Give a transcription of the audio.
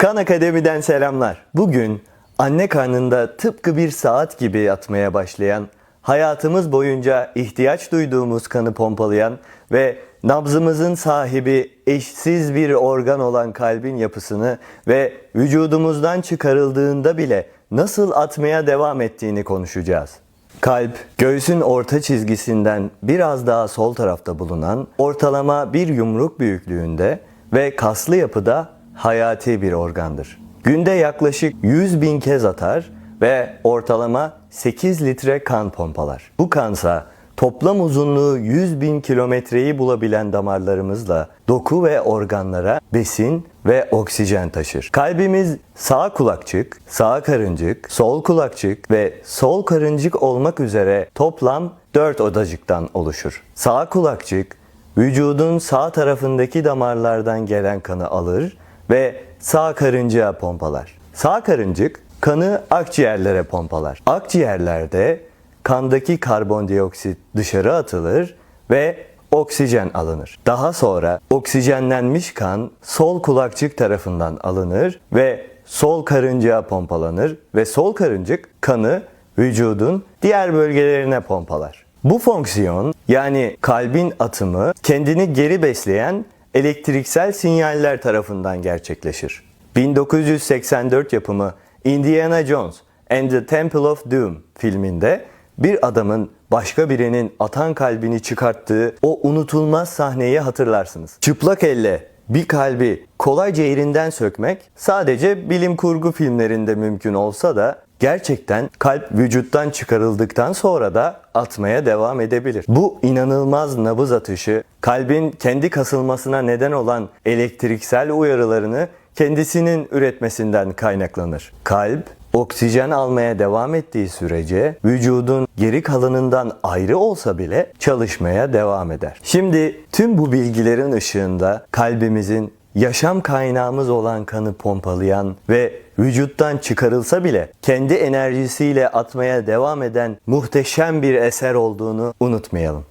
Kan Akademi'den selamlar. Bugün anne karnında tıpkı bir saat gibi atmaya başlayan, hayatımız boyunca ihtiyaç duyduğumuz kanı pompalayan ve nabzımızın sahibi eşsiz bir organ olan kalbin yapısını ve vücudumuzdan çıkarıldığında bile nasıl atmaya devam ettiğini konuşacağız. Kalp, göğsün orta çizgisinden biraz daha sol tarafta bulunan ortalama bir yumruk büyüklüğünde ve kaslı yapıda hayati bir organdır. Günde yaklaşık 100 bin kez atar ve ortalama 8 litre kan pompalar. Bu kansa toplam uzunluğu 100 bin kilometreyi bulabilen damarlarımızla doku ve organlara besin ve oksijen taşır. Kalbimiz sağ kulakçık, sağ karıncık, sol kulakçık ve sol karıncık olmak üzere toplam 4 odacıktan oluşur. Sağ kulakçık vücudun sağ tarafındaki damarlardan gelen kanı alır ve sağ karıncığa pompalar. Sağ karıncık kanı akciğerlere pompalar. Akciğerlerde kandaki karbondioksit dışarı atılır ve oksijen alınır. Daha sonra oksijenlenmiş kan sol kulakçık tarafından alınır ve sol karıncığa pompalanır ve sol karıncık kanı vücudun diğer bölgelerine pompalar. Bu fonksiyon yani kalbin atımı kendini geri besleyen elektriksel sinyaller tarafından gerçekleşir. 1984 yapımı Indiana Jones and the Temple of Doom filminde bir adamın başka birinin atan kalbini çıkarttığı o unutulmaz sahneyi hatırlarsınız. Çıplak elle bir kalbi kolayca yerinden sökmek sadece bilim kurgu filmlerinde mümkün olsa da gerçekten kalp vücuttan çıkarıldıktan sonra da atmaya devam edebilir. Bu inanılmaz nabız atışı kalbin kendi kasılmasına neden olan elektriksel uyarılarını kendisinin üretmesinden kaynaklanır. Kalp oksijen almaya devam ettiği sürece vücudun geri kalanından ayrı olsa bile çalışmaya devam eder. Şimdi tüm bu bilgilerin ışığında kalbimizin yaşam kaynağımız olan kanı pompalayan ve vücuttan çıkarılsa bile kendi enerjisiyle atmaya devam eden muhteşem bir eser olduğunu unutmayalım.